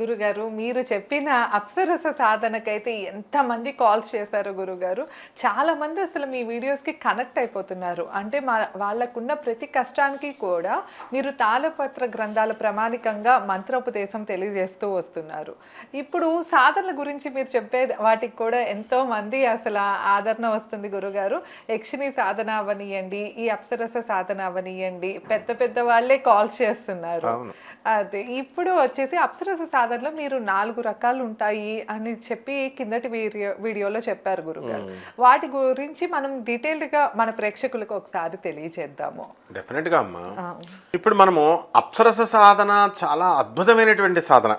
గురుగారు మీరు చెప్పిన అప్సరస సాధనకైతే ఎంతమంది కాల్స్ చేశారు గురుగారు. చాలా మంది అసలు మీ వీడియోస్కి కనెక్ట్ అయిపోతున్నారు. అంటే మా వాళ్ళకున్న ప్రతి కష్టానికి కూడా మీరు తాళపత్ర గ్రంథాల ప్రామాణికంగా మంత్రోపదేశం తెలియజేస్తూ వస్తున్నారు. ఇప్పుడు సాధనల గురించి మీరు చెప్పే వాటికి కూడా ఎంతో మంది అసలు ఆదరణ వస్తుంది గురుగారు. యక్షిణి సాధన అవనియండి ఈ అప్సరస సాధన అవనియండి పెద్ద పెద్ద వాళ్ళే కాల్స్ చేస్తున్నారు. అదే ఇప్పుడు వచ్చేసి అప్సరస సాధనలో మీరు నాలుగు రకాలు ఉంటాయి అని చెప్పి కిందటి వీడియో వీడియోలో చెప్పారు గురుగారు. వాటి గురించి మనం డీటెయిల్డ్గా మన ప్రేక్షకులకు ఒకసారి తెలియజేద్దాము డెఫినెట్గా అమ్మా. ఇప్పుడు మనము అప్సరస సాధన చాలా అద్భుతమైనటువంటి సాధన.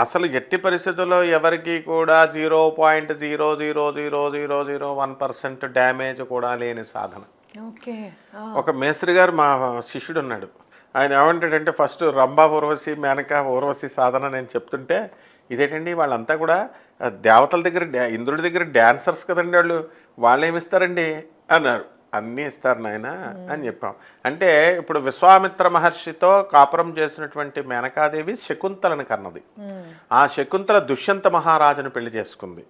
అసలు ఎట్టి పరిస్థితుల్లో ఎవరికి కూడా zero point zero zero zero zero zero one percent damage కూడా లేని సాధన. ఒక మేస్త్రి గారు మా శిష్యుడు ఉన్నాడు. ఆయన ఏమంటాడంటే ఫస్ట్ రంభా ఊర్వశి మేనక ఊర్వశి సాధన నేను చెప్తుంటే ఇదేంటండి వాళ్ళంతా కూడా దేవతల దగ్గర ఇంద్రుడి దగ్గర డ్యాన్సర్స్ కదండి వాళ్ళు వాళ్ళు ఏమి ఇస్తారండి? అన్నారు. అన్నీ ఇస్తారు నాయన అని చెప్పాం. అంటే ఇప్పుడు విశ్వామిత్ర మహర్షితో కాపురం చేసినటువంటి మేనకాదేవి శకుంతలను కన్నది. ఆ శకుంతల దుష్యంత మహారాజును పెళ్ళి చేసుకుంది.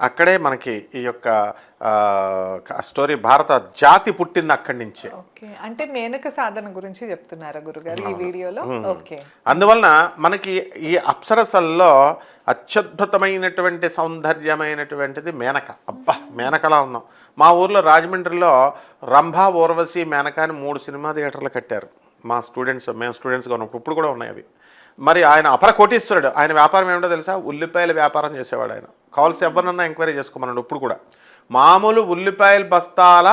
అక్కడే మనకి ఈ యొక్క స్టోరీ భారత జాతి పుట్టింది అక్కడి నుంచే. ఓకే. అంటే మేనక సాధన గురించి చెప్తున్నారా గురుగారు ఈ వీడియోలో? ఓకే. అందువలన మనకి ఈ అప్సరసల్లో అత్యద్భుతమైనటువంటి సౌందర్యమైనటువంటిది మేనక. అబ్బా మేనకలా ఉన్నాం. మా ఊర్లో రాజమండ్రిలో రంభా ఊర్వశి మేనక అని మూడు సినిమా థియేటర్లు కట్టారు. మా స్టూడెంట్స్ మేము స్టూడెంట్స్గా ఉన్నప్పుడు ఇప్పుడు కూడా ఉన్నాయి అవి. మరి ఆయన అపర కోటీశ్వరుడు. ఆయన వ్యాపారం ఏమిటో తెలుసా? ఉల్లిపాయల వ్యాపారం చేసేవాడు ఆయన. కావాల్సి ఎవరినన్నా ఎంక్వైరీ చేసుకోమన్నాడు ఇప్పుడు కూడా. మామూలు ఉల్లిపాయల బస్తాల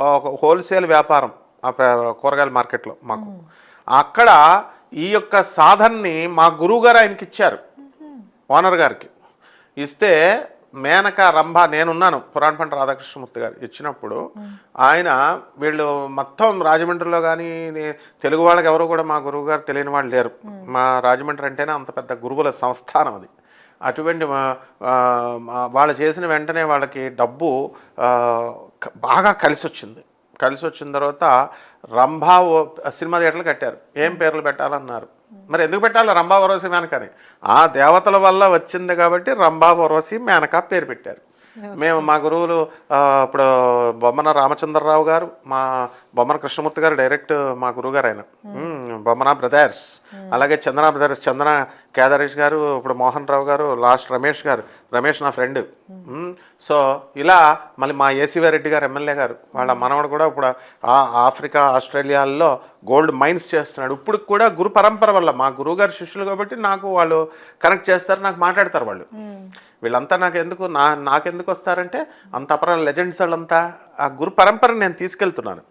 ఒక హోల్సేల్ వ్యాపారం ఆ కూరగాయల మార్కెట్లో మాకు. అక్కడ ఈ యొక్క సాధనని మా గురువుగారు ఆయనకి ఇచ్చారు ఓనర్ గారికి. ఇస్తే మేనక రంభ నేనున్నాను పురాణ పంట రాధాకృష్ణమూర్తి గారు ఇచ్చినప్పుడు ఆయన వీళ్ళు మొత్తం రాజమండ్రిలో కానీ తెలుగు వాళ్ళకి ఎవరు కూడా మా గురువు గారు తెలియని వాళ్ళు లేరు. మా రాజమండ్రి అంటేనే అంత పెద్ద గురువుల సంస్థానం అది. అటువంటి వాళ్ళు చేసిన వెంటనే వాళ్ళకి డబ్బు బాగా కలిసి వచ్చింది కలిసి వచ్చిన తర్వాత రంభా ఓ- సినిమా థియేటర్లు కట్టారు. ఏం పేర్లు పెట్టాలన్నారు? మరి ఎందుకు పెట్టాలి రంభా వరవసి మేనకని ఆ దేవతల వల్ల వచ్చింది కాబట్టి రంభా వరవసి మేనక పేరు పెట్టారు. మేము మా గురువులు ఇప్పుడు బొమ్మన రామచంద్రరావు గారు మా బొమ్మన కృష్ణమూర్తి గారు డైరెక్ట్ మా గురువు గారు ఆయన. మ్మ్, బొమ్మన బ్రదర్స్. అలాగే చందన బ్రదర్స్ చందన కేదారేష్ గారు ఇప్పుడు మోహన్ రావు గారు లాస్ట్ రమేష్ గారు రమేష్ నా ఫ్రెండ్. సో ఇలా మళ్ళీ మా ఏసీవీ రెడ్డి గారు ఎమ్మెల్యే గారు వాళ్ళ మనవడు కూడా ఇప్పుడు ఆ- ఆఫ్రికా ఆస్ట్రేలియాల్లో గోల్డ్ మైన్స్ చేస్తున్నాడు. ఇప్పుడు కూడా గురు పరంపర వల్ల మా గురువు గారి శిష్యులు కాబట్టి నాకు వాళ్ళు కనెక్ట్ చేస్తారు నాకు మాట్లాడతారు వాళ్ళు. వీళ్ళంతా నాకు ఎందుకు నా నాకెందుకు వస్తారంటే అంత అపర లెజెండ్స్ వాళ్ళంతా ఆ గురు పరంపరను నేను తీసుకెళ్తున్నాను.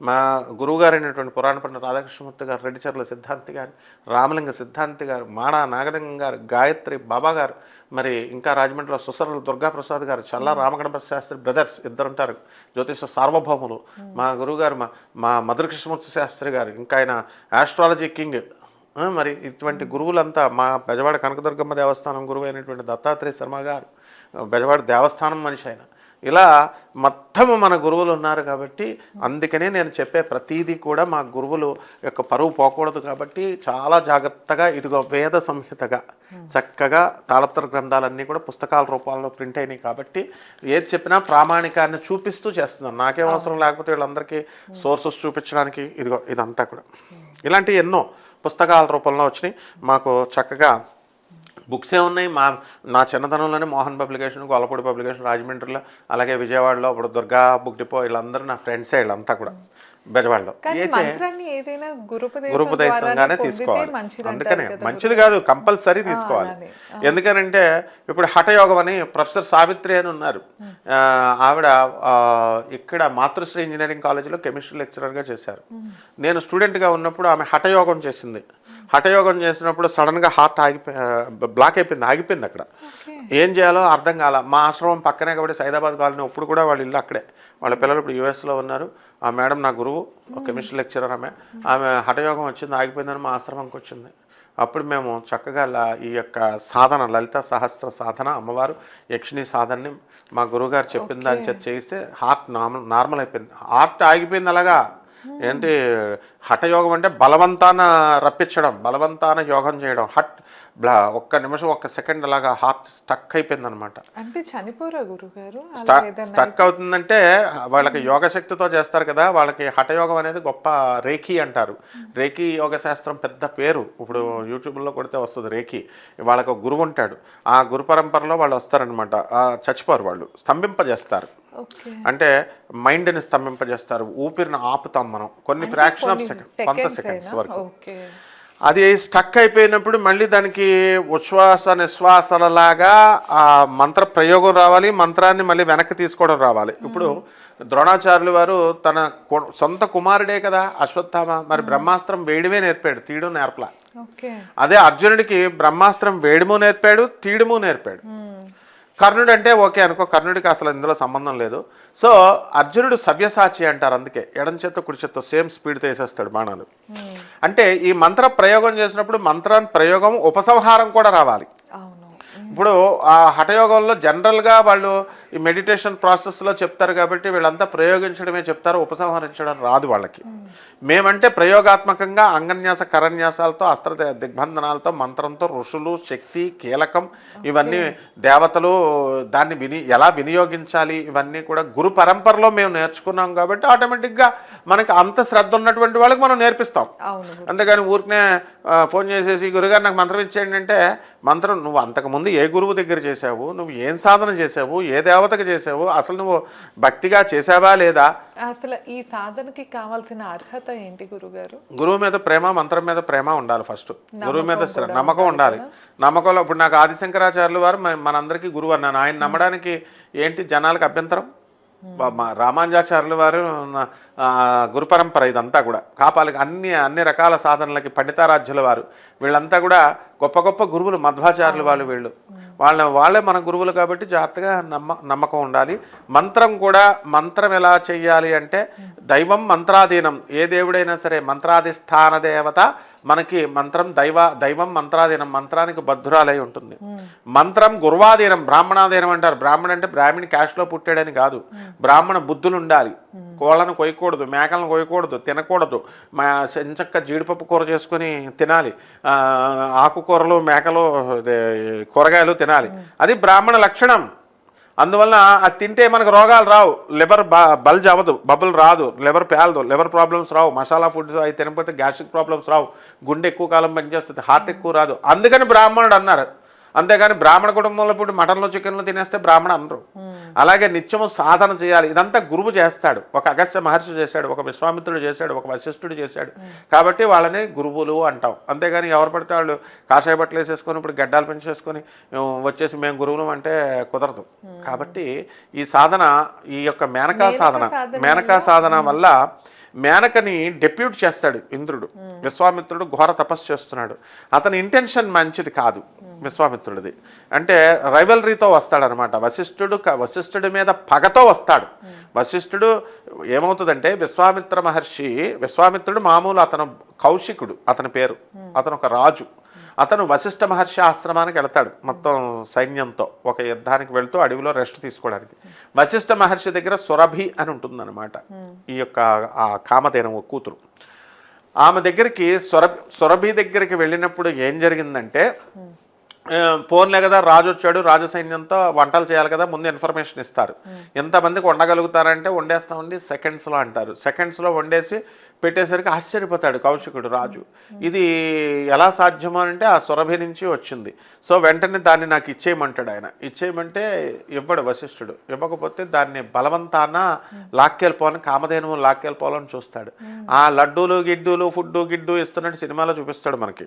మా గురువుగారు అయినటువంటి పురాణ పండిత రాధాకృష్ణమూర్తి గారు రెడ్డిచర్ల సిద్ధాంతి గారు రామలింగ సిద్ధాంతి గారు మాడా నాగలింగం గారు గాయత్రి బాబా గారు మరి ఇంకా రాజమండ్రిలో సుసరల దుర్గాప్రసాద్ గారు చల్లా రామగణపతి శాస్త్రి బ్రదర్స్ ఇద్దరు ఉంటారు జ్యోతిష సార్వభౌములు. మా గురువుగారు మా మా మధుర కృష్ణమూర్తి శాస్త్రి గారు ఇంకా ఆయన ఆస్ట్రాలజీ కింగ్ మరి ఇటువంటి గురువులంతా మా బెజవాడ కనకదుర్గమ్మ దేవస్థానం గురువు అయినటువంటి దత్తాత్రేయ శర్మ గారు. బెజవాడ దేవస్థానం మనిషి ఆయన. ఇలా మొత్తము మన గురువులు ఉన్నారు కాబట్టి అందుకనే నేను చెప్పే ప్రతీదీ కూడా మా గురువులు యొక్క పరువు పోకూడదు కాబట్టి చాలా జాగ్రత్తగా ఇదిగో వేద సంహితగా చక్కగా తాళపత్ర గ్రంథాలన్నీ కూడా పుస్తకాల రూపాల్లో ప్రింట్ అయినాయి కాబట్టి ఏది చెప్పినా ప్రామాణికాన్ని చూపిస్తూ చేస్తున్నాను. నాకేం అవసరం లేకపోతే వీళ్ళందరికీ సోర్సెస్ చూపించడానికి ఇదిగో ఇదంతా కూడా. ఇలాంటివి ఎన్నో పుస్తకాల రూపంలో వచ్చినాయి. మాకు చక్కగా బుక్స్ ఏ ఉన్నాయి. మా నా చిన్నతనంలోనే మోహన్ పబ్లికేషన్ గొల్లపూడి పబ్లికేషన్ రాజమండ్రిలో అలాగే విజయవాడలో ఇప్పుడు దుర్గా బుక్ డిపో వీళ్ళందరూ నా ఫ్రెండ్సే వీళ్ళంతా కూడా బెజవాడలో. గురుపదేశంగానే తీసుకోవాలి. అందుకనే మంచిది కాదు కంపల్సరీ తీసుకోవాలి. ఎందుకనంటే ఇప్పుడు హఠయోగం అని ప్రొఫెసర్ సావిత్రి అని ఉన్నారు. ఆవిడ ఇక్కడ మాతృశ్రీ ఇంజనీరింగ్ కాలేజీలో కెమిస్ట్రీ లెక్చరర్గా చేశారు. నేను స్టూడెంట్గా ఉన్నప్పుడు ఆమె హఠయోగం చేసింది. హఠయోగం చేసినప్పుడు సడన్గా హార్ట్ ఆగిపో బ్లాక్ అయిపోయింది ఆగిపోయింది అక్కడ. ఏం చేయాలో అర్థం కాల. మా ఆశ్రమం పక్కనే కాబట్టి సైదాబాద్ కాలనీ ఇప్పుడు కూడా వాళ్ళ ఇల్లు అక్కడే. వాళ్ళ పిల్లలు ఇప్పుడు యూఎస్లో ఉన్నారు. ఆ మేడం నా గురువు కెమిస్ట్రీ లెక్చరర్ ఆమె. ఆమె హఠయోగం వచ్చింది ఆగిపోయిందని మా ఆశ్రమంకి వచ్చింది. అప్పుడు మేము చక్కగా ఈ యొక్క సాధన లలిత సహస్ర సాధన అమ్మవారు యక్షిణి సాధనని మా గురువుగారు చెప్పింది అని చెప్పి చేయిస్తే హార్ట్ నార్మల్ నార్మల్ అయిపోయింది. హార్ట్ ఆగిపోయింది అలాగా. ఏంటి హఠయోగం అంటే బలవంతాన రప్పించడం బలవంతాన యోగం చేయడం. హట్ బ్లా ఒక్క నిమిషం ఒక్క సెకండ్ అలాగా హార్ట్ స్టక్ అయిపోయింది అనమాట అంటే చనిపోరా గురుగారు? స్టక్ అవుతుందంటే వాళ్ళకి యోగ శక్తితో చేస్తారు కదా వాళ్ళకి హఠయోగం అనేది గొప్ప రేఖీ అంటారు. రేఖీ యోగ శాస్త్రం పెద్ద పేరు. ఇప్పుడు యూట్యూబ్లో కొడితే వస్తుంది రేఖీ. వాళ్ళకి ఒక గురువు ఉంటాడు. ఆ గురు పరంపరలో వాళ్ళు వస్తారనమాట. చచ్చిపోరు వాళ్ళు. స్తంభింపజేస్తారు. అంటే మైండ్ని స్తంభింపజేస్తారు. ఊపిరిని ఆపుతాం మనం. కొన్ని ఫ్రాక్షన్ ఆఫ్ సెకండ్ కొంత సెకండ్స్ వరకు. అది స్టక్ అయిపోయినప్పుడు మళ్ళీ దానికి ఉచ్ఛ్వాస నిశ్వాసలలాగా ఆ మంత్ర ప్రయోగం రావాలి మంత్రాన్ని మళ్ళీ వెనక్కి తీసుకోవడం రావాలి. ఇప్పుడు ద్రోణాచార్యులు వారు తన సొంత కుమారుడే కదా అశ్వత్థామ. మరి బ్రహ్మాస్త్రం వేయడమే నేర్పాడు తీయడం నేర్పలా. అదే అర్జునుడికి బ్రహ్మాస్త్రం వేయడము నేర్పాడు తీయడము నేర్పాడు. కర్ణుడు అంటే ఓకే అనుకో కర్ణుడికి అసలు ఇందులో సంబంధం లేదు. సో అర్జునుడు సవ్యసాచి అంటారు అందుకే ఎడం చేత్తో కుడి చేత్తో సేమ్ స్పీడ్తో వేసేస్తాడు బాణాలు. అంటే ఈ మంత్ర ప్రయోగం చేసినప్పుడు మంత్రాన్ని ప్రయోగం ఉపసంహారం కూడా రావాలి. ఇప్పుడు ఆ హఠయోగంలో జనరల్గా వాళ్ళు ఈ మెడిటేషన్ ప్రాసెస్లో చెప్తారు కాబట్టి వీళ్ళంతా ప్రయోగించడమే చెప్తారు ఉపసంహరించడం రాదు వాళ్ళకి. మేమంటే ప్రయోగాత్మకంగా అంగన్యాస కరన్యాసాలతో అస్త్ర దిగ్బంధనాలతో మంత్రంతో ఋషులు శక్తి కీలకం ఇవన్నీ దేవతలు దాన్ని విని ఎలా వినియోగించాలి ఇవన్నీ కూడా గురు పరంపరలో మేము నేర్చుకున్నాం కాబట్టి ఆటోమేటిక్గా మనకి అంత శ్రద్ధ ఉన్నటువంటి వాళ్ళకి మనం నేర్పిస్తాం. అంతేగాని ఊరికనే ఫోన్ చేసేసి గురుగారు నాకు మంత్రం ఇచ్చేయండి అంటే మంత్రం నువ్వు అంతకుముందు ఏ గురువు దగ్గర చేసావు నువ్వు ఏం సాధన చేసావు ఏ దేవతకు చేసావు? అసలు నువ్వు భక్తిగా చేసావా లేదా? అసలు ఈ సాధనకి కావాల్సిన అర్హత ఏంటి గురుగారు? గురువు మీద ప్రేమ మంత్రం మీద ప్రేమ ఉండాలి ఫస్ట్. గురువు మీద నమ్మకం ఉండాలి నమ్మకంలో ఇప్పుడు నాకు ఆదిశంకరాచార్యులు వారు మ- మనందరికీ గురువు అన్నాను ఆయన నమ్మడానికి ఏంటి జనాలకు అభ్యంతరం? రామానుజాచార్యుల వారు గురు పరంపర ఇదంతా కూడా. కాపాలకి అన్ని అన్ని రకాల సాధనలకి పండితారాధ్యుల వారు. వీళ్ళంతా కూడా గొప్ప గొప్ప గురువులు మధ్వాచార్యులు వాళ్ళు వీళ్ళు. వాళ్ళ వాళ్ళే మన గురువులు కాబట్టి జాగ్రత్తగా నమ్మ నమ్మకం ఉండాలి. మంత్రం కూడా మంత్రం ఎలా చెయ్యాలి అంటే దైవం మంత్రాధీనం. ఏ దేవుడైనా సరే మంత్రాధిష్టాన దేవత మనకి మంత్రం దైవ దైవం మంత్రాధీనం మంత్రానికి బద్ధురాలై ఉంటుంది. మంత్రం గురువాధీనం బ్రాహ్మణాధీనం అంటారు. బ్రాహ్మణ అంటే బ్రాహ్మణి క్యాష్లో పుట్టాడని కాదు. బ్రాహ్మణ బుద్ధులు ఉండాలి కోళ్ళను కొయ్యకూడదు మేకలను కొయ్యకూడదు తినకూడదు. మా చెంచక్క జీడిపప్పు కూర చేసుకుని తినాలి. ఆకుకూరలు మేకలు కూరగాయలు తినాలి. అది బ్రాహ్మణ లక్షణం. అందువలన అది తింటే మనకు రోగాలు రావు. లివర్ బల్జ్ అవ్వదు. బబుల్ రాదు. లివర్ పేలదు. లివర్ ప్రాబ్లమ్స్ రావు. మసాలా ఫుడ్స్ అవి తినకపోతే గ్యాస్ట్రిక్ ప్రాబ్లమ్స్ రావు. గుండె ఎక్కువ కాలం పనిచేస్తుంది. హార్ట్ ఎక్కువ రాదు. అందుకని బ్రాహ్మణుడు అన్నారు. అంతేగాని బ్రాహ్మణ కుటుంబంలో పుట్టి మటన్లు చికెన్లు తినేస్తే బ్రాహ్మణ అనరు. అలాగే నిత్యము సాధన చేయాలి. ఇదంతా గురువు చేస్తాడు. ఒక అగస్త్య మహర్షి చేశాడు ఒక విశ్వామిత్రుడు చేశాడు ఒక వశిష్ఠుడు చేశాడు. కాబట్టి వాళ్ళని గురువులు అంటాం. అంతేగాని ఎవరు పడితే వాళ్ళు కాషాయ బట్టలు వేసేసుకొని ఇప్పుడు గడ్డాలు పెంచేసుకొని "ఉం, వచ్చేసి మేము గురువులు అంటే కుదరదు. కాబట్టి ఈ సాధన ఈ యొక్క మేనకా సాధన మేనకా సాధన వల్ల మేనకని డెప్యూట్ చేస్తాడు ఇంద్రుడు. విశ్వామిత్రుడు ఘోర తపస్సు చేస్తున్నాడు. అతని ఇంటెన్షన్ మంచిది కాదు విశ్వామిత్రుడిది. అంటే రైవలరీతో వస్తాడనమాట. వశిష్ఠుడు వశిష్ఠుడి మీద పగతో వస్తాడు. వశిష్ఠుడు ఏమవుతుందంటే విశ్వామిత్ర మహర్షి విశ్వామిత్రుడు మామూలు అతను కౌశికుడు అతని పేరు. అతను ఒక రాజు. అతను వశిష్ఠ మహర్షి ఆశ్రమానికి వెళ్తాడు మొత్తం సైన్యంతో ఒక యుద్ధానికి వెళ్తూ అడవిలో రెస్ట్ తీసుకోవడానికి. వశిష్ఠ మహర్షి దగ్గర సురభి అని ఉంటుందన్నమాట. ఈ యొక్క ఆ కామధేను కూతురు. ఆమె దగ్గరికి సురభి సురభి దగ్గరికి వెళ్ళినప్పుడు ఏం జరిగిందంటే ఆ, పోన్లే కదా రాజు వచ్చాడు రాజ సైన్యంతో వంటలు చేయాలి కదా ముందు ఇన్ఫర్మేషన్ ఇస్తారు. ఎంతమందికి వండగలుగుతారంటే వండేస్తామండి సెకండ్స్లో అంటారు. సెకండ్స్లో వండేసి పెట్టేసరికి ఆశ్చర్యపోతాడు కౌశికుడు రాజు. ఇది ఎలా సాధ్యమో అంటే ఆ సురభి నుంచి వచ్చింది. సో వెంటనే దాన్ని నాకు ఇచ్చేయమంటాడు ఆయన. ఇచ్చేయమంటే ఇవ్వడు వశిష్ఠుడు. ఇవ్వకపోతే దాన్ని బలవంతాన లాక్కెళ్ళిపోవాలని కామధేనువు లాక్కెళ్ళిపోవాలని చూస్తాడు. ఆ లడ్డూలు గిడ్డూలు ఫుడ్డు గిడ్డు ఇస్తున్నట్టు సినిమాలో చూపిస్తాడు మనకి.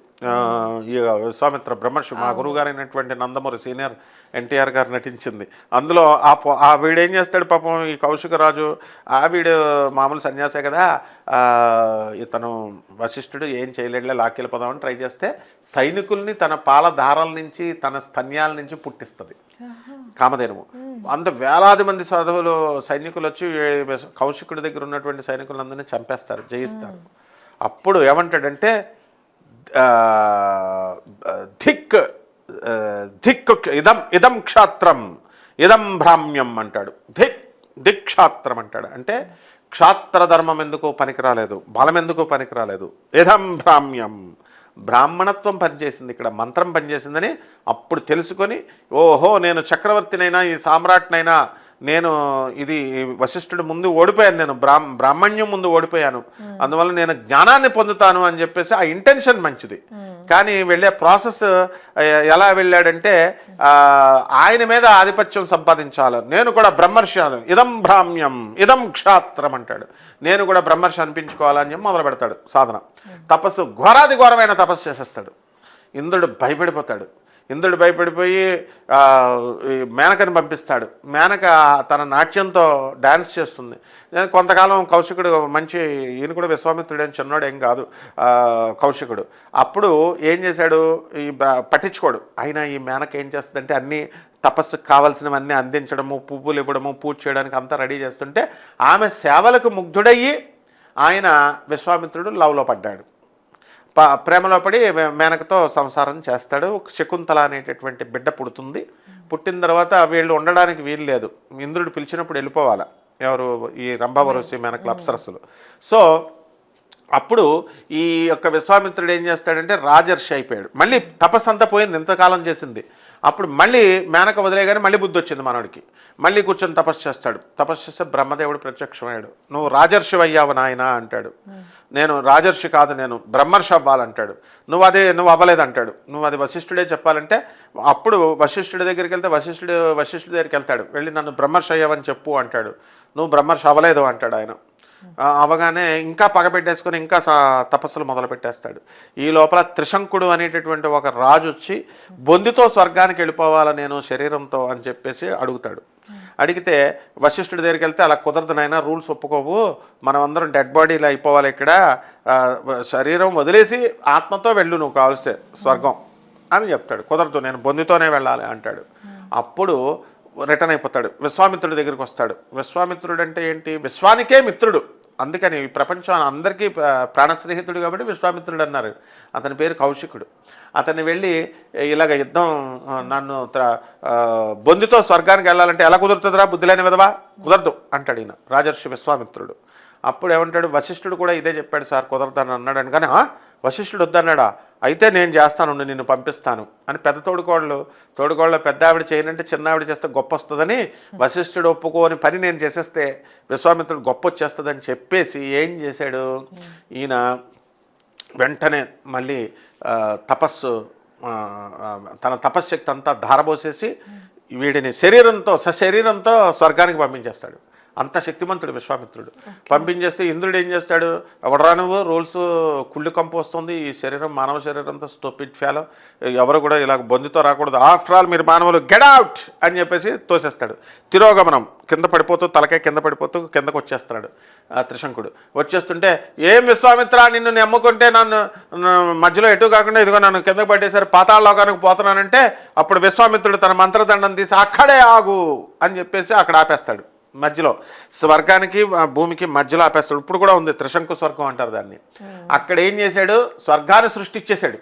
ఈ విశ్వామిత్ర బ్రహ్మర్షి మా గురువు గారైనటువంటి నందమూరి సీనియర్ ఎన్టీఆర్ గారు నటించింది. అందులో ఆ పొ- ఆ వీడేం చేస్తాడు పాపం ఈ కౌశిక రాజు ఆ వీడు మామూలు సన్యాసే కదా. ఇతను వశిష్ఠుడు ఏం చేయలేడులే లాక్కెళ్ళిపోదామని ట్రై చేస్తే సైనికుల్ని తన పాల దారాల నుంచి తన స్తన్యాల నుంచి పుట్టిస్తుంది. కామధేనువు. అంత వేలాది మంది సాధువులు సైనికులు వచ్చి కౌశికుడి దగ్గర ఉన్నటువంటి సైనికులందరినీ చంపేస్తారు జయిస్తారు. అప్పుడు ఏమంటాడంటే ధిక్ ఆ, ఇదం ఇదం క్షాత్రం ఇదం భ్రామ్యం అంటాడు. ధిక్ దిక్షాత్రం అంటాడు. అంటే క్షాత్ర ధర్మం ఎందుకు పనికిరాలేదు బలం ఎందుకు పనికిరాలేదు. ఇదం భ్రామ్యం. బ్రాహ్మణత్వం పనిచేసింది ఇక్కడ మంత్రం పనిచేసిందని అప్పుడు తెలుసుకొని ఓహో నేను చక్రవర్తినైనా ఈ సామ్రాట్నైనా నేను ఇది వశిష్ఠుడి ముందు ఓడిపోయాను నేను బ్రాహ్మ బ్రాహ్మణ్యం ముందు ఓడిపోయాను. అందువల్ల నేను జ్ఞానాన్ని పొందుతాను అని చెప్పేసి ఆ ఇంటెన్షన్ మంచిది. కానీ వెళ్ళే ప్రాసెస్ ఎలా వెళ్ళాడంటే ఆయన మీద ఆధిపత్యం సంపాదించాలి. నేను కూడా బ్రహ్మర్షాలు ఇదం భ్రామ్యం ఇదం క్షాత్రం అంటాడు. నేను కూడా బ్రహ్మర్షి అనిపించుకోవాలని చెప్పి మొదలు పెడతాడు సాధన. తపస్సు ఘోరాది ఘోరమైన తపస్సు చేసేస్తాడు. ఇంద్రుడు భయపడిపోతాడు. ఇంద్రుడు భయపడిపోయి ఈ మేనకని పంపిస్తాడు. మేనక తన నాట్యంతో డ్యాన్స్ చేస్తుంది. కొంతకాలం కౌశికుడు మంచి ఈయన కూడా విశ్వామిత్రుడు అని చిన్నోడు ఏం కాదు కౌశికుడు. అప్పుడు ఏం చేశాడు? ఈ పట్టించుకోడు. అయినా ఈ మేనక ఏం చేస్తుందంటే అన్నీ తపస్సుకు కావాల్సినవన్నీ అందించడము పువ్వులు ఇవ్వడము పూజ చేయడానికి అంతా రెడీ చేస్తుంటే ఆమె సేవలకు ముగ్ధుడయ్యి ఆయన విశ్వామిత్రుడు లవ్లో పడ్డాడు. ప్రేమలో పడి మేనకతో సంసారం చేస్తాడు. శకుంతల అనేటటువంటి బిడ్డ పుడుతుంది. పుట్టిన తర్వాత వీళ్ళు ఉండడానికి వీలు లేదు. ఇంద్రుడు పిలిచినప్పుడు వెళ్ళిపోవాలి. ఎవరు? ఈ రంభవరసి మేనకల అప్సరస్సులు. సో అప్పుడు ఈ యొక్క విశ్వామిత్రుడు ఏం చేస్తాడంటే రాజర్షి అయిపోయాడు. మళ్ళీ తపస్సు అంతా పోయింది. ఎంతకాలం చేసింది. అప్పుడు మళ్ళీ మేనక వదిలేగానే మళ్ళీ బుద్ధి వచ్చింది మనోడికి మళ్ళీ కూర్చొని తపస్సు చేస్తాడు. తపస్సు చేస్తే బ్రహ్మదేవుడు ప్రత్యక్షమయ్యాడు. నువ్వు రాజర్షి అయ్యావు నాయన అంటాడు. నేను రాజర్షి కాదు నేను బ్రహ్మర్షి అవ్వాలంటాడు. నువ్వు అదే నువ్వు అవ్వలేదు అంటాడు నువ్వు అది వశిష్ఠుడే చెప్పాలంటే అప్పుడు వశిష్ఠుడి దగ్గరికి వెళ్తే వశిష్ఠుడు వశిష్ఠుడి దగ్గరికి వెళ్తాడు. వెళ్ళి నన్ను బ్రహ్మర్షి అయ్యావని చెప్పు అంటాడు. నువ్వు బ్రహ్మర్షి అవ్వలేదు అంటాడు ఆయన. అవగానే ఇంకా పగబెట్టేసుకొని ఇంకా తపస్సులు మొదలు పెట్టేస్తాడు. ఈ లోపల త్రిశంకుడు అనేటటువంటి ఒక రాజు వచ్చి బొందితో స్వర్గానికి వెళ్ళిపోవాలా నేను శరీరంతో? అని చెప్పేసి అడుగుతాడు. అడిగితే వశిష్ఠుడి దగ్గరికి వెళ్తే అలా కుదరదు నాయన రూల్స్ ఒప్పుకోవు. మనం అందరం డెడ్ బాడీలు అయిపోవాలి ఇక్కడ. శరీరం వదిలేసి ఆత్మతో వెళ్ళు నువ్వు కావాల్సే స్వర్గం. అని చెప్తాడు. కుదరదు నేను బొందితోనే వెళ్ళాలి అంటాడు. అప్పుడు రిటర్న్ అయిపోతాడు. విశ్వామిత్రుడి దగ్గరికి వస్తాడు. విశ్వామిత్రుడు అంటే ఏంటి? విశ్వానికే మిత్రుడు. అందుకని ప్రపంచం అందరికీ ప్రాణ స్నేహితుడు కాబట్టి విశ్వామిత్రుడు అన్నారు. అతని పేరు కౌశికుడు. అతన్ని వెళ్ళి ఇలాగ యుద్ధం నన్ను బొందితో స్వర్గానికి వెళ్ళాలంటే ఎలా కుదురుతుందిరా? బుద్ధి లేని విధవా? కుదరదు అంటాడు ఈయన రాజర్షి విశ్వామిత్రుడు. అప్పుడు ఏమంటాడు? వశిష్ఠుడు కూడా ఇదే చెప్పాడు సార్ కుదరదని అన్నాడు. కానీ "ఆ? వశిష్ఠుడు వద్దన్నాడా? అయితే నేను చేస్తాను నిన్ను పంపిస్తాను అని పెద్ద తోడుకోళ్ళు తోడుకోళ్ళ పెద్ద ఆవిడ చేయనంటే చిన్న ఆవిడ చేస్తే గొప్ప వస్తుందని వశిష్ఠుడు ఒప్పుకోని పని నేను చేసేస్తే విశ్వామిత్రుడు గొప్ప వచ్చేస్తుందని చెప్పేసి ఏం చేశాడు? ఈయన వెంటనే మళ్ళీ తపస్సు తన తపశ్శక్తి అంతా ధారబోసేసి వీడిని శరీరంతో సశరీరంతో స్వర్గానికి పంపించేస్తాడు. అంత శక్తిమంతుడు విశ్వామిత్రుడు. పంపించేస్తే ఇంద్రుడు ఏం చేస్తాడు? ఎవడరా నువ్వు? రూల్స్ కుళ్ళు కంపు వస్తుంది. ఈ శరీరం మానవ శరీరంతో స్టోపిడ్ ఫేలో ఎవరు కూడా ఇలా బొందితో రాకూడదు. ఆఫ్టర్ ఆల్ మీరు మానవులు గెట్ అవుట్! అని చెప్పేసి తోసేస్తాడు. తిరోగమనం. కింద పడిపోతూ తలకాయ కింద పడిపోతూ కిందకు వచ్చేస్తున్నాడు ఆ త్రిశంకుడు. వచ్చేస్తుంటే ఏం విశ్వామిత్ర నిన్ను నమ్ముకుంటే నన్ను మధ్యలో ఎటు కాకుండా ఇదిగో నన్ను కిందకు పట్టేసరి పాతాళ లోకానికి పోతున్నానంటే అప్పుడు విశ్వామిత్రుడు తన మంత్రదండం తీసి అక్కడే ఆగు! అని చెప్పేసి అక్కడ ఆపేస్తాడు. మధ్యలో. స్వర్గానికి భూమికి మధ్యలో ఆపేస్తాడు. ఇప్పుడు కూడా ఉంది త్రిశంకు స్వర్గం అంటారు దాన్ని. అక్కడ ఏం చేశాడు? స్వర్గాన్ని సృష్టించేశాడు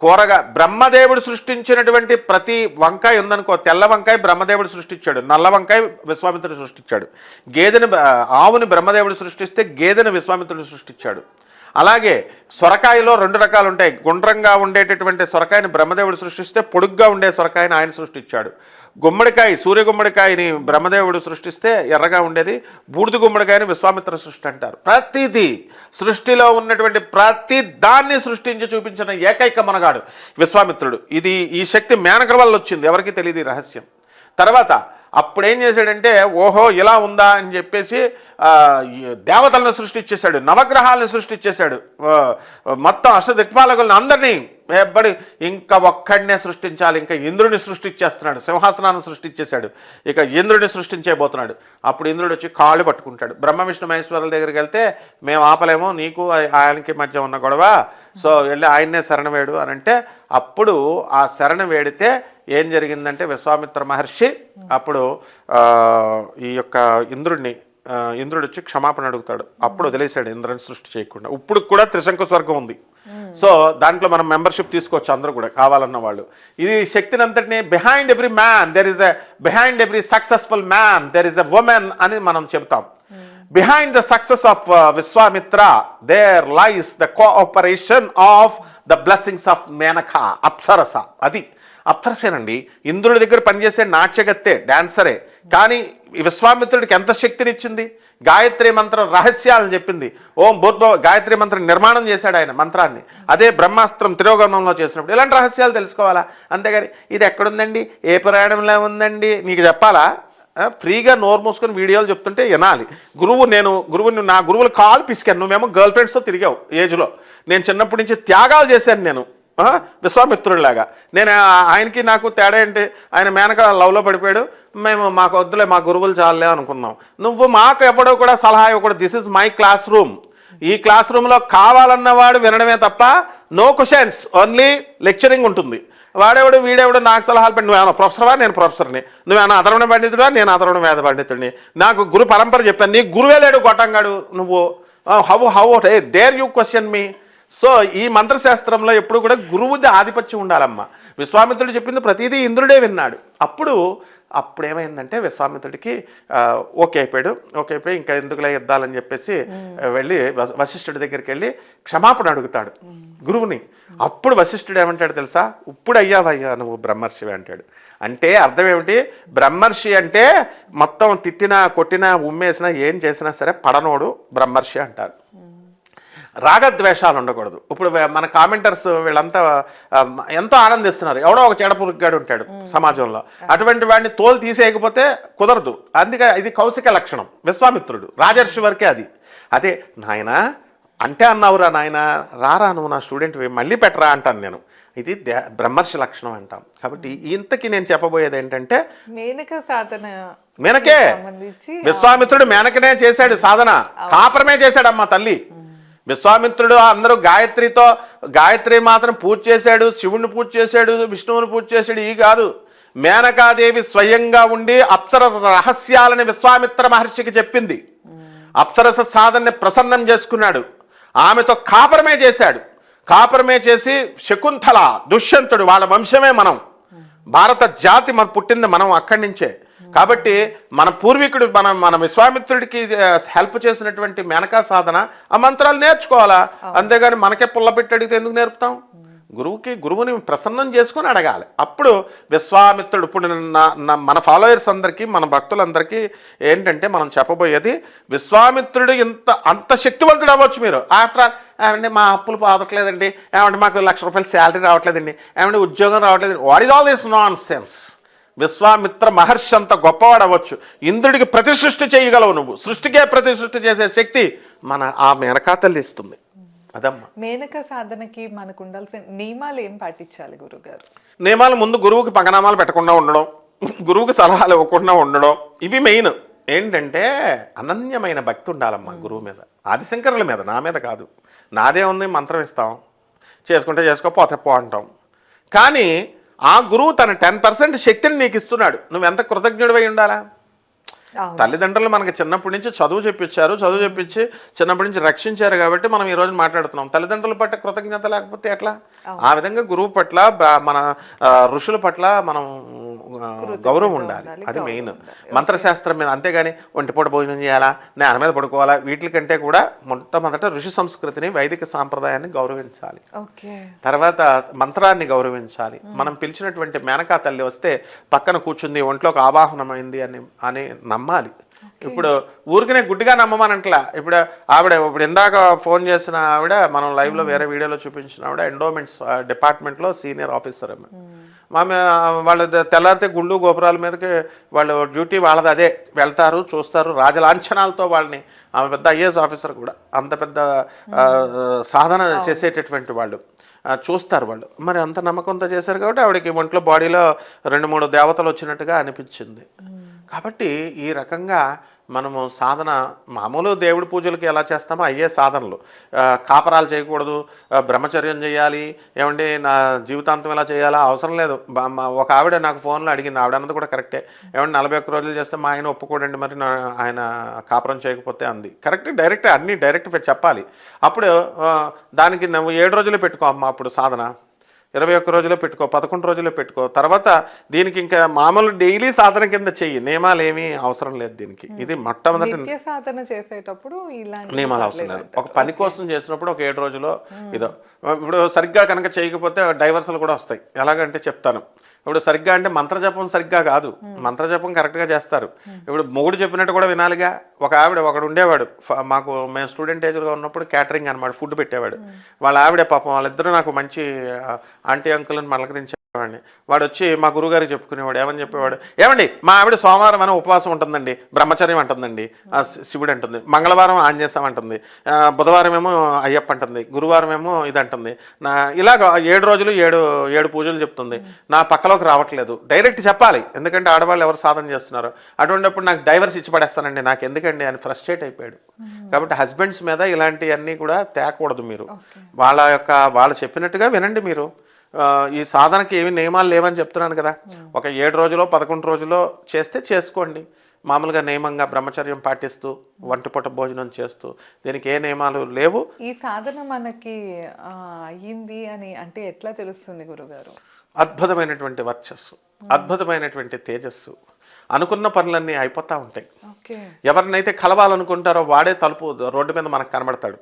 కూరగా బ్రహ్మదేవుడు సృష్టించినటువంటి ప్రతి వంకాయ ఉందనుకో తెల్ల వంకాయ బ్రహ్మదేవుడు సృష్టించాడు నల్ల వంకాయ విశ్వామిత్రుడు సృష్టించాడు. గేదెని ఆవుని బ్రహ్మదేవుడు సృష్టిస్తే గేదెని విశ్వామిత్రుడు సృష్టించాడు. అలాగే సొరకాయలో రెండు రకాలు ఉంటాయి. గుండ్రంగా ఉండేటటువంటి సొరకాయని బ్రహ్మదేవుడు సృష్టిస్తే పొడుగ్గా ఉండే సొరకాయని ఆయన సృష్టించాడు. గుమ్మడికాయ సూర్య గుమ్మడికాయని బ్రహ్మదేవుడు సృష్టిస్తే ఎర్రగా ఉండేది బూడిద గుమ్మడికాయని విశ్వామిత్ర సృష్టి అంటారు ప్రతిదీ సృష్టిలో ఉన్నటువంటి ప్రతి దాన్ని సృష్టించి చూపించిన ఏకైక మనగాడు విశ్వామిత్రుడు. ఇది ఈ శక్తి మేనక వల్ల వచ్చింది ఎవరికి తెలియదు రహస్యం. తర్వాత అప్పుడేం చేశాడంటే ఓహో ఇలా ఉందా అని చెప్పేసి దేవతలను సృష్టించేశాడు నవగ్రహాలను సృష్టించేశాడు మొత్తం అష్టదిక్పాలకులను అందరినీ వెంబడి ఇంకా ఒక్కడినే సృష్టించాలి ఇంకా ఇంద్రుడిని సృష్టించేస్తున్నాడు సింహాసనాన్ని సృష్టించేశాడు ఇక ఇంద్రుడిని సృష్టించేయబోతున్నాడు అప్పుడు ఇంద్రుడు వచ్చి కాళ్ళు పట్టుకుంటాడు. బ్రహ్మ విష్ణు మహేశ్వరుల దగ్గరికి వెళ్తే మేము ఆపలేము నీకు ఆయనకి మధ్య ఉన్న గొడవ. సో వెళ్ళి ఆయన్నే శరణ వేడు అని అంటే అప్పుడు ఆ శరణ వేడితే ఏం జరిగిందంటే విశ్వామిత్ర మహర్షి అప్పుడు ఈ యొక్క ఇంద్రుడిని ఇంద్రుడు వచ్చి క్షమాపణ అడుగుతాడు. అప్పుడు వదిలేశాడు ఇంద్రుని సృష్టి చేయకుండా. ఇప్పుడు కూడా త్రిశంకు స్వర్గం ఉంది. సో దాంట్లో మనం మెంబర్షిప్ తీసుకోవచ్చు అందరూ కూడా కావాలన్న వాళ్ళు. ఇది శక్తిని అంతటిని behind every man there is a behind every successful man there is a women అని మనం చెప్తాం behind the success of Vishwamitra there lies the cooperation of the blessings of Menaka అప్సరస అది అప్సరసేనండి ఇంద్రుడి దగ్గర పనిచేసే నాట్యగత్తే డాన్సరే కానీ విశ్వామిత్రుడికి ఎంత శక్తినిచ్చింది? గాయత్రి మంత్రం రహస్యాలను చెప్పింది. ఓం భూర్భవ గాయత్రి మంత్రం నిర్మాణం చేశాడు ఆయన మంత్రాన్ని. అదే బ్రహ్మాస్త్రం తిరోగమనంలో చేసినప్పుడు. ఇలాంటి రహస్యాలు తెలుసుకోవాలా? అంతేగాని ఇది ఎక్కడుందండి? ఏ పురాణంలో ఉందండి? నీకు చెప్పాలా? ఫ్రీగా నోరు మూసుకొని వీడియోలు చెప్తుంటే వినాలి. గురువు నేను గురువుని నా గురువులు కాలు పిసికాను. నువ్వేమో గర్ల్ ఫ్రెండ్స్తో తిరిగావు ఏజ్లో. నేను చిన్నప్పటి నుంచి త్యాగాలు చేశాను నేను. విశ్వామిత్రుడిలాగా. నేను ఆయనకి నాకు తేడా ఏంటి? ఆయన మేనక లవ్లో పడిపోయాడు. మేము మాకు వద్దులే మా గురువులు చాలే అనుకున్నాం. నువ్వు మాకు ఎప్పుడో కూడా సలహా ఇవ్వకూడదు. This is my class room ఈ క్లాస్ రూమ్లో కావాలన్నవాడు వినడమే తప్ప నో క్వశ్చన్స్ ఓన్లీ లెక్చరింగ్ ఉంటుంది. వాడేవాడు వీడేవాడు నాకు సలహాలు పెట్టి నువ్వేమన్నా ప్రొఫెసర్వా నేను ప్రొఫెసర్ని నువ్వేమన్నా అదరవణ పండితుడా నేను అదరవణ వేద పండితుడిని. నాకు గురు పరంపర చెప్పాను. నీ గురువే లేడు గొట్టంగాడు నువ్వు. How how dare you question me so ఈ మంత్రశాస్త్రంలో ఎప్పుడు కూడా గురువుది ఆధిపత్యం ఉండాలమ్మా. విశ్వామిత్రుడు చెప్పింది ప్రతిదీ ఇంద్రుడే విన్నాడు. అప్పుడు అప్పుడు ఏమైందంటే విశ్వామిత్రుడికి ఓకే అయిపోయాడు ఓకే అయిపోయి ఇంకా ఎందుకులే ఇద్దాలని చెప్పేసి వెళ్ళి వశ- వశిష్ఠుడి దగ్గరికి వెళ్ళి క్షమాపణ అడుగుతాడు గురువుని. అప్పుడు వశిష్ఠుడు ఏమంటాడు తెలుసా? ఇప్పుడు అయ్యావయ్యా నువ్వు బ్రహ్మర్షివి అంటాడు. అంటే అర్థం ఏమిటి? బ్రహ్మర్షి అంటే మొత్తం తిట్టినా కొట్టినా ఉమ్మేసినా ఏం చేసినా సరే పడనోడు బ్రహ్మర్షి అంటారు. రాగద్వేషాలు ఉండకూడదు. ఇప్పుడు మన కామెంటర్స్ వీళ్ళంతా ఎంతో ఆనందిస్తున్నారు. ఎవడో ఒక చెడపురుగ్గాడు ఉంటాడు సమాజంలో. అటువంటి వాడిని తోలు తీసేయకపోతే కుదరదు. అందుకే ఇది కౌశిక లక్షణం. విశ్వామిత్రుడు. రాజర్షి వరకే అది. అదే నాయన అంటే అన్నావురా నాయన రారా నువ్వు నా స్టూడెంట్ మళ్ళీ పెట్టరా అంటాను నేను. ఇది బ్రహ్మర్షి లక్షణం అంటాం. కాబట్టి ఇంతకీ నేను చెప్పబోయేది ఏంటంటే మేనక సాధన మేనకే. విశ్వామిత్రుడు మేనకనే చేశాడు సాధన. కాపురమే చేశాడమ్మా తల్లి. విశ్వామిత్రుడు అందరూ గాయత్రితో గాయత్రి మాత్రం పూజ చేశాడు శివుణ్ణి పూజ చేశాడు విష్ణువుని పూజ చేశాడు ఈ కాదు. మేనకాదేవి స్వయంగా ఉండి అప్సరస రహస్యాలని విశ్వామిత్ర మహర్షికి చెప్పింది. అప్సరస సాధనని ప్రసన్నం చేసుకున్నాడు. ఆమెతో కాపరమే చేశాడు. కాపరమే చేసి శకుంతల దుష్యంతుడు వాళ్ళ వంశమే మనం. భారత జాతి మన పుట్టింది మనం అక్కడి నుంచే. కాబట్టి మన పూర్వీకుడు మన మన విశ్వామిత్రుడికి హెల్ప్ చేసినటువంటి మేనకా సాధన ఆ మంత్రాలు నేర్చుకోవాలా? అంతేగాని మనకే పుల్ల పెట్టి అడిగితే ఎందుకు నేర్పుతాం? గురువుకి గురువుని ప్రసన్నం చేసుకొని అడగాలి. అప్పుడు విశ్వామిత్రుడు ఇప్పుడు నా- మన ఫాలోయర్స్ అందరికీ మన భక్తులందరికీ ఏంటంటే మనం చెప్పబోయేది విశ్వామిత్రుడు ఇంత అంత శక్తివంతుడు అవ్వచ్చు మీరు. ఆఫ్టర్ ఏమంటే మా అప్పులు పాదట్లేదండి ఏమంటే మాకు లక్ష రూపాయలు శాలరీ రావట్లేదండి. ఏమంటే ఉద్యోగం రావట్లేదు. What is all this nonsense Vishwamitra మహర్షి అంత గొప్పవాడు అవ్వచ్చు ఇంద్రుడికి ప్రతి సృష్టి చేయగలవు నువ్వు. సృష్టికే ప్రతి సృష్టి చేసే శక్తి మన ఆ మేనకా తల్లి ఇస్తుంది. అదమ్మా. మేనక సాధనకి మనకు ఉండాల్సిన నియమాలు ఏం పాటించాలి గురుగారు? నియమాలు ముందు గురువుకి పగనామాలు పెట్టకుండా ఉండడం గురువుకి సలహాలు ఇవ్వకుండా ఉండడం ఇవి మెయిన్. ఏంటంటే అనన్యమైన భక్తి ఉండాలమ్మా గురువు మీద. ఆదిశంకరుల మీద నా మీద కాదు. నాదే ఉంది మంత్రం ఇస్తాం. చేసుకుంటే చేసుకో పోతే పో అంటాం. కానీ ఆ గురువు తన టెన్ పర్సెంట్ శక్తిని నీకు ఇస్తున్నాడు. నువ్వు ఎంత కృతజ్ఞుడివై ఉండాలా? తల్లిదండ్రులు మనకి చిన్నప్పటి నుంచి చదువు చెప్పించారు. చదువు చెప్పించి చిన్నప్పటి నుంచి రక్షించారు కాబట్టి మనం ఈ రోజు మాట్లాడుతున్నాం. తల్లిదండ్రుల పట్ల కృతజ్ఞత లేకపోతే ఎట్లా? ఆ విధంగా గురువు పట్ల మన ఋషుల పట్ల మనం గౌరవం ఉండాలి. అది మెయిన్ మంత్రశాస్త్రం మీద అంతేగాని ఒంటిపూట భోజనం చేయాలా? నేల మీద పడుకోవాలా? వీటికంటే కూడా మొట్టమొదట ఋషి సంస్కృతిని వైదిక సాంప్రదాయాన్ని గౌరవించాలి. తర్వాత మంత్రాన్ని గౌరవించాలి. మనం పిలిచినటువంటి మేనకా తల్లి వస్తే పక్కన కూర్చుంది ఒంట్లోకి ఆవాహనమైంది అని అని నమ్మాలి. ఇప్పుడు ఊరికనే గుడ్డిగా నమ్మమనంట్లా. ఇప్పుడు ఆవిడ ఇప్పుడు ఇందాక ఫోన్ చేసిన ఆవిడ మనం లైవ్లో వేరే వీడియోలో చూపించిన ఆవిడ ఎండోమెంట్స్ డిపార్ట్మెంట్లో సీనియర్ ఆఫీసర్ ఆమె. ఆమె వాళ్ళ తెల్లారితే గుళ్ళు గోపురాల మీదకి వాళ్ళు డ్యూటీ వాళ్ళది అదే. వెళ్తారు చూస్తారు రాజలాంఛనాలతో వాళ్ళని. ఆమె పెద్ద ఐఏఎస్ ఆఫీసర్ కూడా. అంత పెద్ద సాధన చేసేటటువంటి వాళ్ళు. చూస్తారు వాళ్ళు. మరి అంత నమ్మకంతో చేశారు కాబట్టి ఆవిడకి ఒంట్లో బాడీలో రెండు మూడు దేవతలు వచ్చినట్టుగా అనిపించింది. కాబట్టి ఈ రకంగా మనము సాధన మామూలు దేవుడి పూజలకి ఎలా చేస్తామో అయ్యే సాధనలు. కాపరాలు చేయకూడదు బ్రహ్మచర్యం చేయాలి ఏమంటే నా జీవితాంతం ఎలా చేయాలా? అవసరం లేదు. బా- మా- ఒక ఆవిడ నాకు ఫోన్లో అడిగింది ఆవిడ అన్నది కూడా కరెక్టే. ఏమండి నలభై ఒక్క రోజులు చేస్తే మా ఆయన ఒప్పుకోడండి మరి నా ఆయన కాపురం చేయకపోతే అంది. కరెక్ట్ డైరెక్ట్ అన్నీ డైరెక్ట్ చెప్పాలి. అప్పుడు దానికి నువ్వు ఏడు రోజులు పెట్టుకో అమ్మా అప్పుడు సాధన. ఇరవై ఒక్క రోజుల్లో పెట్టుకో పదకొండు రోజుల్లో పెట్టుకో. తర్వాత దీనికి ఇంకా మామూలు డైలీ సాధన కింద చెయ్యి. నియమాలు ఏమీ అవసరం లేదు దీనికి. ఇది మొట్టమొదటి సాధన చేసేటప్పుడు నియమాలు అవసరం లేదు. ఒక పని కోసం చేసినప్పుడు ఒక ఏడు రోజులు ఇదో. ఇప్పుడు సరిగ్గా కనుక చేయకపోతే డైవర్సల్ కూడా వస్తాయి. ఎలాగంటే చెప్తాను. ఇప్పుడు సరిగ్గా అంటే మంత్రజపం సరిగ్గా కాదు. మంత్రజపం కరెక్ట్గా చేస్తారు. ఇప్పుడు మొగుడు చెప్పినట్టు కూడా వినాలిగా. ఒక ఆవిడ ఒకడు ఉండేవాడు. మాకు మేము స్టూడెంట్ ఏజ్లో ఉన్నప్పుడు క్యాటరింగ్ అనమాట ఫుడ్ పెట్టేవాడు. వాళ్ళ ఆవిడ పాపం వాళ్ళిద్దరూ నాకు మంచి ఆంటీ అంకుల్ అని మలకరించేవాడిని వాడు వచ్చి మా గురుగారికి చెప్పుకునేవాడు ఏమని చెప్పేవాడు? ఏమండి మా ఆవిడ సోమవారం అని ఉపవాసం ఉంటుందండి బ్రహ్మచర్యం అంటుందండి శివుడు అంటుంది మంగళవారం ఆంజనేయం అంటుంది బుధవారం ఏమో అయ్యప్ప అంటుంది గురువారం ఏమో ఇది అంటుంది. నా ఇలాగ ఏడు రోజులు ఏడు ఏడు పూజలు చెప్తుంది. నా పక్కలోకి రావట్లేదు. డైరెక్ట్ చెప్పాలి ఎందుకంటే ఆడవాళ్ళు ఎవరు సాధన చేస్తున్నారు. అటువంటిప్పుడు నాకు డైవర్స్ ఇచ్చి పడేస్తానండి నాకు ఎందుకండి అని ఫ్రస్ట్రేట్ అయిపోయాడు. కాబట్టి హస్బెండ్స్ మీద ఇలాంటివన్నీ కూడా తేకూడదు మీరు. వాళ్ళ యొక్క వాళ్ళు చెప్పినట్టుగా వినండి మీరు. ఈ సాధనకి ఏమి నియమాలు లేవని చెప్తున్నాను కదా. ఒక ఏడు రోజులో పదకొండు రోజులో చేస్తే చేసుకోండి. మామూలుగా నియమంగా బ్రహ్మచర్యం పాటిస్తూ వంటపూట భోజనం చేస్తూ దీనికి ఏ నియమాలు లేవు. ఈ సాధన మనకి అయ్యింది అని అంటే ఎట్లా తెలుస్తుంది గురుగారు? అద్భుతమైనటువంటి వర్చస్సు అద్భుతమైనటువంటి తేజస్సు. అనుకున్న పనులన్నీ అయిపోతూ ఉంటాయి. ఎవరినైతే కలవాలనుకుంటారో వాడే తలుపు రోడ్డు మీద మనకు కనబడతాడు.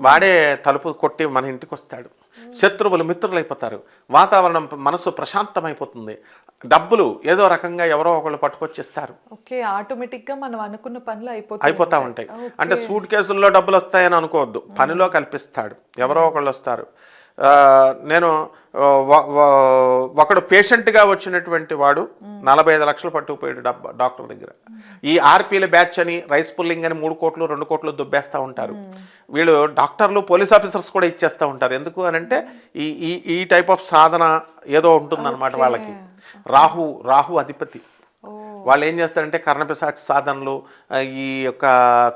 వాడే తలుపు కొట్టి మన ఇంటికి వస్తాడు. శత్రువులు మిత్రులు అయిపోతారు వాతావరణం మనసు ప్రశాంతమైపోతుంది. డబ్బులు ఏదో రకంగా ఎవరో ఒకళ్ళు పట్టుకొచ్చిస్తారు. ఓకే ఆటోమేటిక్గా మనం అనుకున్న పనులు అయిపోతాయి అయిపోతూ ఉంటాయి. అంటే సూట్ కేసుల్లో డబ్బులు వస్తాయని అనుకోవద్దు. పనిలో కల్పిస్తాడు. ఎవరో ఒకళ్ళు వస్తారు. నేను ఒకడు పేషెంట్గా వచ్చినటువంటి వాడు నలభై ఐదు లక్షలు పట్టుకుపోయాడు డబ్బ డాక్టర్ దగ్గర. ఈ ఆర్పీల బ్యాచ్ అని రైస్ పుల్లింగ్ అని మూడు కోట్లు రెండు కోట్లు దుబ్బేస్తూ ఉంటారు. వీళ్ళు డాక్టర్లు పోలీస్ ఆఫీసర్స్ కూడా ఇచ్చేస్తూ ఉంటారు. ఎందుకు అని అంటే ఈ ఈ ఈ టైప్ ఆఫ్ సాధన ఏదో ఉంటుందన్నమాట వాళ్ళకి. రాహు రాహు అధిపతి. వాళ్ళు ఏం చేస్తారంటే కర్ణపిశాచ సాధనలు ఈ యొక్క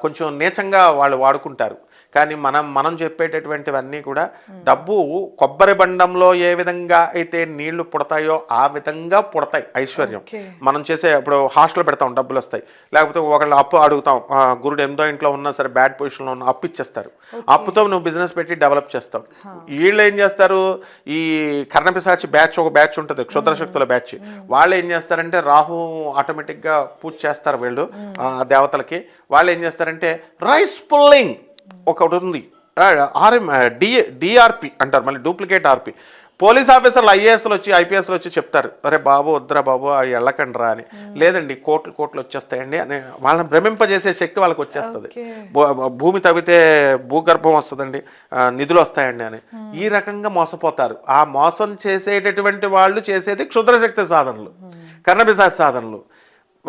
కొంచెం నీచంగా వాళ్ళు వాడుకుంటారు. కానీ మనం మనం చెప్పేటటువంటివన్నీ కూడా డబ్బు కొబ్బరి బండంలో ఏ విధంగా అయితే నీళ్ళు పుడతాయో ఆ విధంగా పుడతాయి ఐశ్వర్యం. మనం చేసే ఇప్పుడు హాస్టల్ పెడతాం డబ్బులు వస్తాయి. లేకపోతే ఒకళ్ళు అప్పు అడుగుతాం గురుడు ఎంతో ఇంట్లో ఉన్నా సరే బ్యాడ్ పొజిషన్లో ఉన్న అప్పు ఇచ్చేస్తారు. అప్పుతో నువ్వు బిజినెస్ పెట్టి డెవలప్ చేస్తావు. వీళ్ళు ఏం చేస్తారు? ఈ కర్ణపిశాచి బ్యాచ్ ఒక బ్యాచ్ ఉంటుంది క్షుద్రశక్తుల బ్యాచ్. వాళ్ళు ఏం చేస్తారంటే రాహు ఆటోమేటిక్గా పూజ చేస్తారు వీళ్ళు ఆ దేవతలకి. వాళ్ళు ఏం చేస్తారంటే రైస్ పుల్లింగ్. ఒకటి ఉంది ఆర్ఎం డి డిఆర్పి అంటారు మళ్ళీ డూప్లికేట్ ఆర్పి. పోలీస్ ఆఫీసర్లు ఐఏఎస్లు వచ్చి ఐపీఎస్లు వచ్చి చెప్తారు అరే బాబు వద్దురా బాబు అవి వెళ్ళకండ్రా అని. లేదండి కోట్లు కోట్లు వచ్చేస్తాయండి అని. వాళ్ళని భ్రమింపజేసే శక్తి వాళ్ళకి వచ్చేస్తుంది. భూమి తవ్వితే భూగర్భం వస్తుందండి నిధులు వస్తాయండి అని. ఈ రకంగా మోసపోతారు. ఆ మోసం చేసేటటువంటి వాళ్ళు చేసేది క్షుద్రశక్తి సాధనలు కర్ణబిశాచ సాధనలు.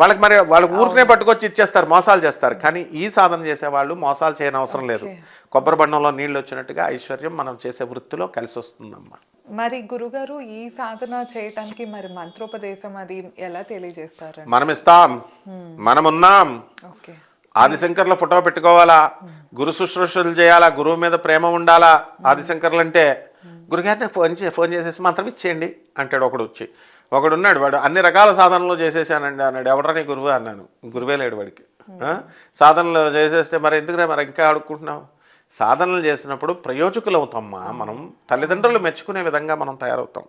వాళ్ళకి మరి వాళ్ళకి ఊరినే పట్టుకొచ్చి ఇచ్చేస్తారు మోసాలు చేస్తారు. కానీ ఈ సాధన చేసే వాళ్ళు మోసాలు చేయని అవసరం లేదు. కొబ్బరి బండంలో నీళ్ళు వచ్చినట్టుగా ఐశ్వర్యం మనం చేసే వృత్తిలో కలిసి వస్తుందమ్మా. మరి గురుగారు ఈ సాధన చేయటానికి మరి మంత్రోపదేశం అది ఎలా తెలియజేస్తారండి? మనం ఇస్తాం మనం ఉన్నాం ఓకే. ఆదిశంకర్ల ఫోటో పెట్టుకోవాలా? గురు శుశ్రూషలు చేయాలా? గురువు మీద ప్రేమ ఉండాలా? ఆదిశంకర్లు అంటే గురుగారిని ఫోన్ చే ఫోన్ చేసేసి మంత్రం ఇచ్చేయండి అంటాడు ఒకడు వచ్చి. ఒకడు ఉన్నాడు వాడు అన్ని రకాల సాధనలు చేసేసానండి అన్నాడు. ఎవడని గురువు అన్నాను. గురువే లేడు వాడికి? సాధనలు చేసేస్తే మరి ఎందుకురా మరి ఇంకా అడుక్కుంటున్నావు సాధనలు చేసినప్పుడు ప్రయోజకులు అవుతామ్మా మనం తల్లిదండ్రులు మెచ్చుకునే విధంగా మనం తయారవుతాం.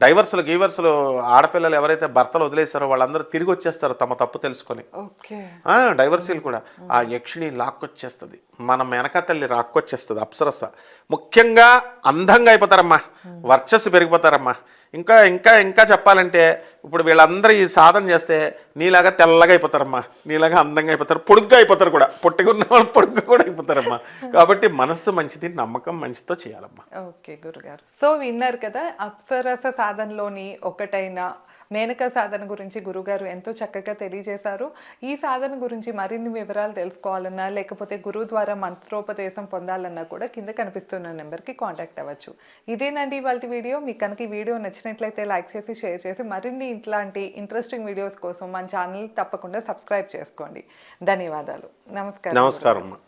డైవర్సులు గీవర్సులు ఆడపిల్లలు ఎవరైతే భర్తలు వదిలేశారో వాళ్ళందరూ తిరిగి వచ్చేస్తారు తమ తప్పు తెలుసుకొని. డైవర్సీలు కూడా. ఆ యక్షిణి లాక్కొచ్చేస్తుంది. మన మెనక తల్లి రాక్కొచ్చేస్తుంది. అప్సరస. ముఖ్యంగా అందంగా అయిపోతారమ్మా. వర్చస్సు పెరిగిపోతారమ్మా. ఇంకా ఇంకా ఇంకా చెప్పాలంటే ఇప్పుడు వీళ్ళందరూ ఈ సాధన చేస్తే నీలాగా తెల్లగా అయిపోతారమ్మా. నీలాగా అందంగా అయిపోతారు. పొడుగ్గా అయిపోతారు కూడా. పొట్టిగా ఉన్న వాళ్ళు పొడుగ్గా కూడా అయిపోతారమ్మా. కాబట్టి మనస్సు మంచిది నమ్మకం మంచితో చేయాలమ్మా. ఓకే గురుగారు. సో విన్నారు కదా అప్సరస సాధనలోని ఒకటైన మేనక సాధన గురించి గురుగారు ఎంతో చక్కగా తెలియజేశారు. ఈ సాధన గురించి మరిన్ని వివరాలు తెలుసుకోవాలన్నా లేకపోతే గురువు ద్వారా మంత్రోపదేశం పొందాలన్నా కూడా కింద కనిపిస్తున్న నెంబర్కి కాంటాక్ట్ అవ్వచ్చు. ఇదేనండి ఇవాళ వీడియో. మీకు కనుక ఈ వీడియో నచ్చినట్లయితే లైక్ చేసి షేర్ చేసి మరిన్ని ఇట్లాంటి ఇంట్రెస్టింగ్ వీడియోస్ కోసం మన ఛానల్ తప్పకుండా సబ్స్క్రైబ్ చేసుకోండి. ధన్యవాదాలు. నమస్కారం. నమస్కారం